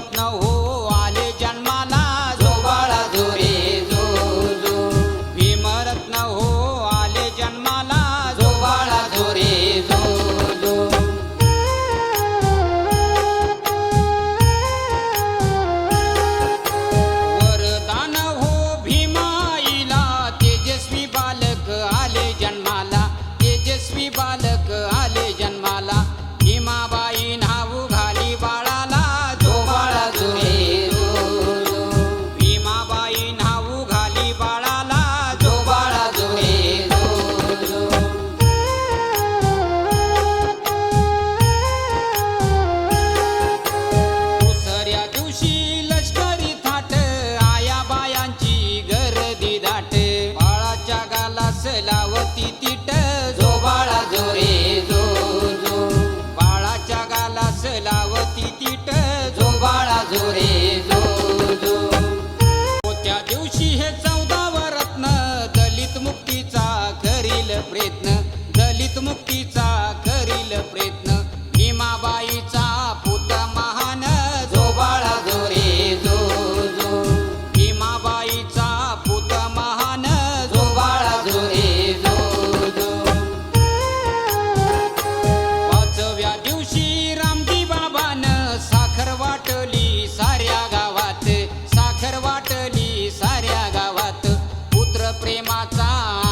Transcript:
रत्न हो आले लावती तीट जो बाळा जो रे जो जो. बाळाच्या गालास लावती तीट जो बाळा जो रे जो जो. त्या दिवशी हे चौदा रत्न दलित मुक्तीचा करील प्रयत्न ah.